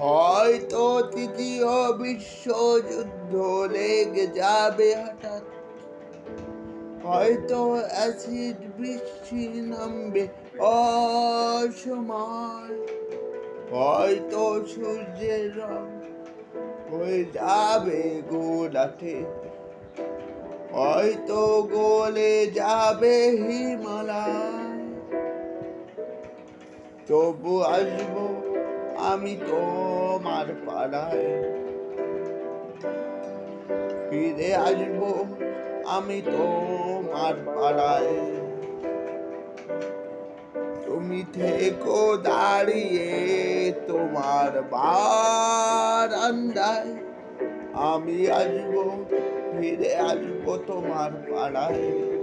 হয়তো তৃতীয় বিশ্বযুদ্ধ লেগে যাবে হঠাৎ। হয়তো অ্যাসিড বৃষ্টি নামবে অসময়। হয়তো সূর্যের রং হয়ে যাবে গোলাটে হয়তো গলে যাবে হিমালয়। তবু আসব আমি তোমার পাড়ায়। ফিরে আসব আমি তোমার পাড়ায়। তুমি থেকো দাঁড়িয়ে তোমার বারান্দায়। আমি আসব, ফিরে আসব তোমার পাড়ায়।